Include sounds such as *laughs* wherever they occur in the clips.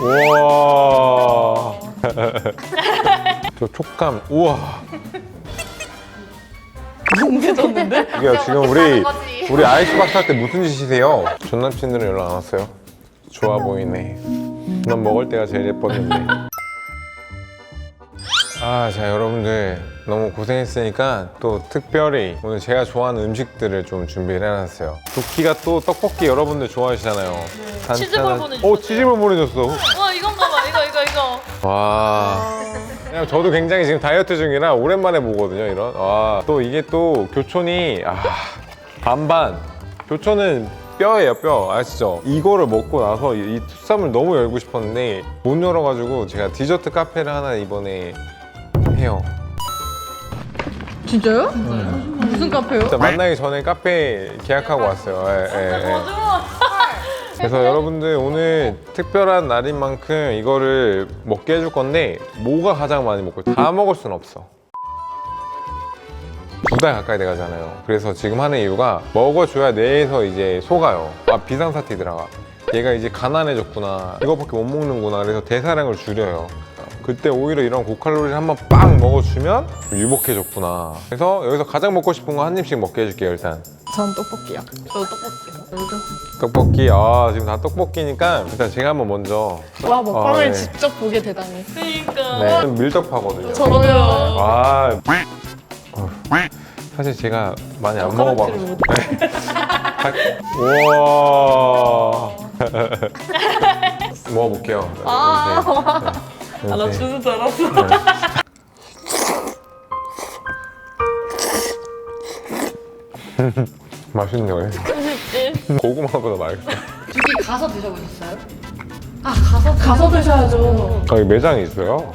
우와. 저 촉감. 우와. 뭉개졌는데? 이게 지금 우리 우리 아이스박스 할 때 무슨 짓이세요? 전 남친들은 연락 안 왔어요. 좋아 보이네. 넌 먹을 때가 제일 예뻤는데. 아, 자 여러분들 너무 고생했으니까 또 특별히 오늘 제가 좋아하는 음식들을 좀 준비를 해놨어요. 두키가 또 떡볶이 여러분들 좋아하시잖아요. 단짠한- 치즈볼 보내주셨어요. 오, 치즈볼 보내줬어. 와 이건가 봐 이거 이거 이거 와. 그냥 저도 굉장히 지금 다이어트 중이라 오랜만에 보거든요, 이런. 와, 또 이게 또 교촌이, 아, 반반. 교촌은 뼈예요, 뼈. 아시죠? 이거를 먹고 나서 이, 이 투쌈을 너무 열고 싶었는데 못 열어가지고 제가 디저트 카페를 하나 이번에 해요. 진짜요? 무슨 카페요? 진짜 만나기 전에 카페 계약하고 왔어요. 예, 예, 예. 그래서 여러분들 오늘 특별한 날인 만큼 이거를 먹게 해줄 건데 뭐가 가장 많이 먹고 다 먹을 순 없어. 두 달 가까이 돼가잖아요. 그래서 지금 하는 이유가 먹어줘야 뇌에서 이제 속아요. 아 비상사태 들어가. 얘가 이제 가난해졌구나. 이거밖에 못 먹는구나. 그래서 대사량을 줄여요. 그때 오히려 이런 고칼로리를 한번 빵 먹어주면 유복해졌구나. 그래서 여기서 가장 먹고 싶은 거 한 입씩 먹게 해줄게요 일단. 전 떡볶이요. 저 떡볶이 떡볶이 아 지금 다 떡볶이니까 일단 제가 한번 먼저 와 먹방을 아, 네. 직접 보게 되다니. 그러니까 네좀 밀접하거든요 저도요. 아 어, 사실 제가 많이 안 먹어봐가지고 네. 우와 *laughs* 먹어볼게요 아, 아 나 주는 줄 알았어. *laughs* 맛있네요? 맛있지? 고구마보다 맛있어. 저기 가서 드셔보셨어요? 가서 드셔야죠. 여기 매장이 있어요?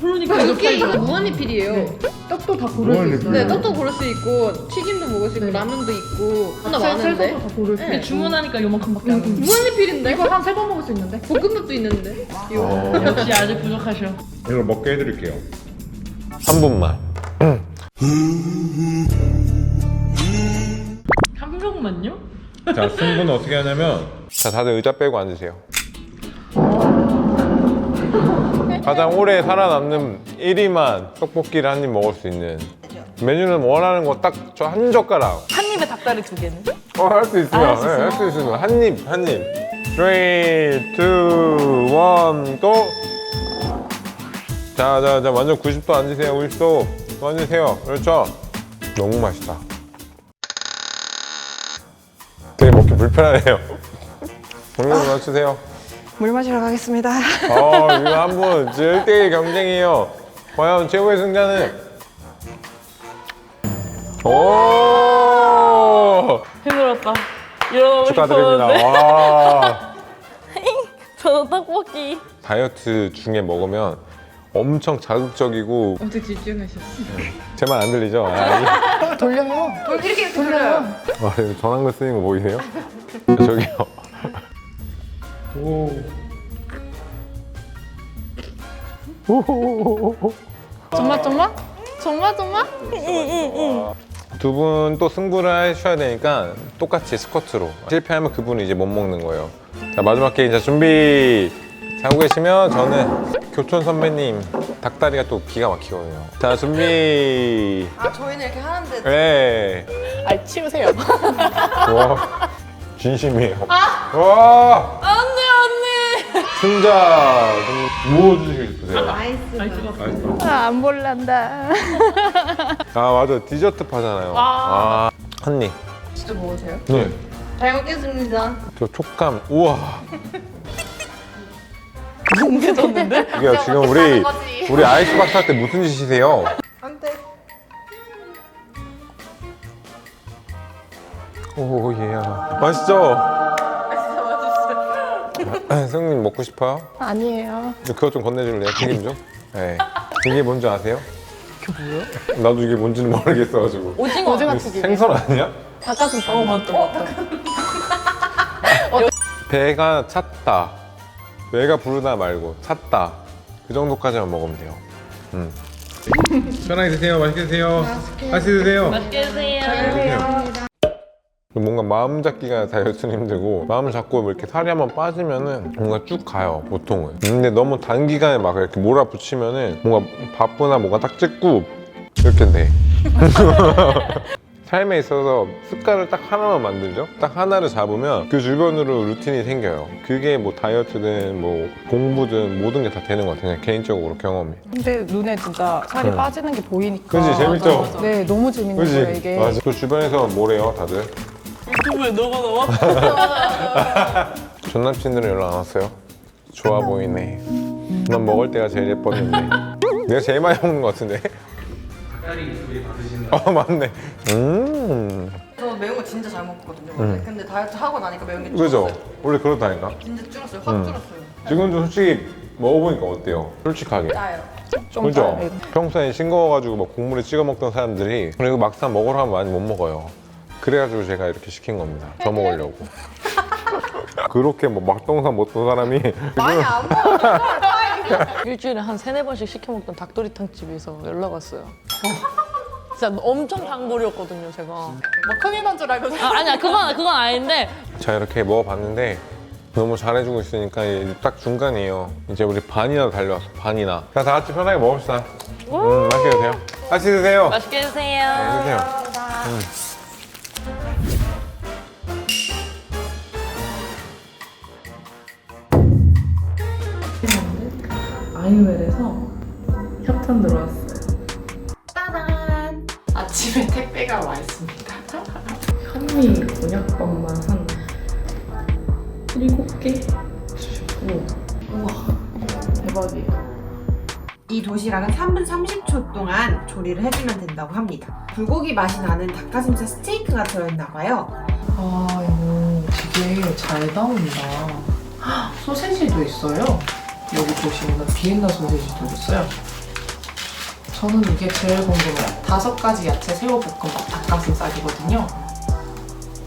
그러니까 여기 이거 무한리필이에요. 떡도 다 고를 수 있어요. 네, 떡도 고를 수 있고 튀김도 먹을 수 있고 라면도 있고 하나 많은데 다 고를 수 네. 있고. 주문하니까 요만큼밖에 안 돼. 무한리필인데 이거 한 세 번 먹을 수 있는데. 볶음밥도 있는데 역시 아직 부족하셔 이걸 먹게 해드릴게요 한 분만 한 명만요? 자 승부는 어떻게 하냐면 자 다들 의자 빼고 앉으세요 가장 오래 살아남는 1위만 떡볶이를 한 입 먹을 수 있는 메뉴는 원하는 거 딱 저 한 젓가락. 한 입에 닭다리 두 개는? 어, 할 수 있으면 아, 할수 있어요? 할수 있으면. 한 입, 한 입. 3, 2, 1, 고! 자, 자, 자, 완전 90도 앉으세요 90도. 또 앉으세요. 그렇죠? 너무 맛있다. 되게 먹기 불편하네요. *laughs* 공룡 맞추세요 물 마시러 가겠습니다. 어, 이거 한분 1대1 경쟁이에요. 과연 최고의 승자는? 오! 힘들었다 일어나고 축하드립니다. 싶었는데 와. *laughs* 저는 떡볶이 다이어트 중에 먹으면 엄청 자극적이고 엄청 집중하셨어 제 말 안 들리죠? 아, 이- 돌려요. 이렇게 돌려요 아, 이거 전화기 쓰는 거 보이세요? 저기요. 오. 정말 정말? 정말 정말? 두분 또 승부를 하셔야 되니까 똑같이 스쿼트로 실패하면 그분이 이제 못 먹는 거예요. 자 마지막 게임 자 준비 자고 계시면 저는 교촌 선배님 닭다리가 또 기가 막히거든요. 자 준비. 아 저희는 이렇게 하는데 네. 아 치우세요. 와 진심이에요. 와 안돼 언니 승자 좀 누워주시고 싶으세요. 나이스 아 안 볼란다. 아 맞아 디저트 파잖아요. 아 한입. 진짜 먹으세요? 네. 잘 먹겠습니다 저 촉감 우와. *laughs* 뭉개졌는데? 이게 지금 우리 우리 아이스박스 할 때 무슨 짓이세요? 안돼 오 예야 맛있죠? 승님 먹고 싶어요? 아니에요. 그거 좀 건네줄래요? 튀김 좀? 네. 이게 뭔지 아세요? 그게 뭐야? 나도 이게 뭔지는 모르겠어가지고 오징어 오징어 튀김. 생선 아니야? 닭가슴살. 어 맞다 맞다 *laughs* 배가 찼다 배가 부르다 말고 찼다 그 정도까지만 먹으면 돼요 음. 편하게 드세요 맛있게 드세요 맛있게 드세요 맛있게 드세요 뭔가 마음 잡기가 다이어트는 힘들고 마음 잡고 뭐 이렇게 살이 한번 빠지면은 뭔가 쭉 가요 보통은 근데 너무 단기간에 막 이렇게 몰아붙이면은 뭔가 바쁘나 뭔가 딱 찍고 이렇게 돼 *laughs* 삶에 있어서 습관을 딱 하나만 만들죠 딱 하나를 잡으면 그 주변으로 루틴이 생겨요 그게 뭐 다이어트든 뭐 공부든 모든 게 다 되는 것 같아요 그냥 개인적으로 경험이 근데 눈에 진짜 살이 응. 빠지는 게 보이니까. 그지 재밌죠? 네, 너무 재밌는 거예요? 이게. 맞아 그 주변에서 뭐래요 다들? 유튜브에 너가 나와? *laughs* 전 남친들은 연락 안 왔어요. 좋아 보이네. 넌 먹을 때가 제일 예뻤는데. 내가 제일 많이 먹는 것 같은데. 닭다리 둘이 받으시는 거아 맞네. 음. 저 매운 거 진짜 잘 먹거든요. 음. 근데 다이어트 하고 나니까 매운 게 그죠? 줄었어요. 원래 그렇다니까. 진짜 줄었어요. 확 음. 줄었어요. 지금도 솔직히 먹어보니까 어때요? 솔직하게. 짜요. 좀 그죠? 평소에 싱거워가지고 막 국물에 찍어 먹던 사람들이 그리고 막상 먹으러 하면 많이 못 먹어요. 그래가지고 제가 이렇게 시킨 겁니다. 더 먹으려고. 그렇게 뭐 막동산 못던 사람이 많이 안 먹어. *laughs* 일주일에 한 세네 번씩 시켜 먹던 닭도리탕 집에서 연락 왔어요. 진짜 엄청 단골이었거든요, 제가. 뭐 큰일 난 줄 알고. 아, 아니야, 그건 그건 아닌데 자 이렇게 먹어봤는데 너무 잘해주고 있으니까 딱 중간이에요. 이제 우리 반이나 달려왔어. 반이나. 자, 다 같이 편하게 먹읍시다. 음, 맛있게 드세요. 맛있게 드세요. 맛있게 드세요. 네, 드세요. 아이웰에서 협찬 들어왔어요. 따단. 아침에 택배가 와 있습니다. 현미 곤약밥만 한 7개 주시고 우와 대박이에요. 이 도시락은 3분 30초 동안 조리를 해주면 된다고 합니다. 불고기 맛이 나는 닭가슴살 스테이크가 들어있나 봐요. 아 이거 되게 잘 나온다. 헉, 소세지도 있어요. 여기 보시면 비엔나 소세지도 있어요. 저는 이게 제일 궁금해요. 다섯 가지 야채 새우 볶음밥 닭가슴살이거든요.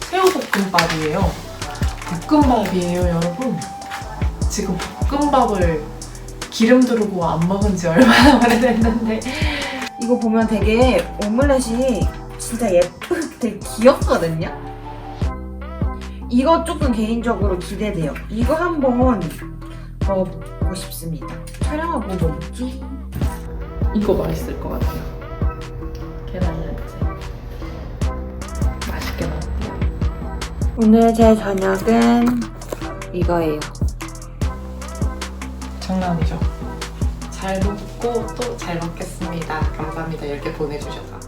새우 볶음밥이에요. 볶음밥이에요, 여러분. 지금 볶음밥을 기름 두르고 안 먹은 지 얼마나 *laughs* 오래됐는데 이거 보면 되게 오믈렛이 진짜 예쁘고 되게 귀엽거든요. 이거 조금 개인적으로 기대돼요. 이거 한번 먹어 보고 싶습니다. 촬영하고 뭐 먹지? 이거 맛있을 것 같아요. 계란 야채. 맛있게 나왔대요. 오늘 제 저녁은 이거예요. 장난이죠. 잘 먹고 또 잘 먹겠습니다. 감사합니다. 이렇게 보내주셔서.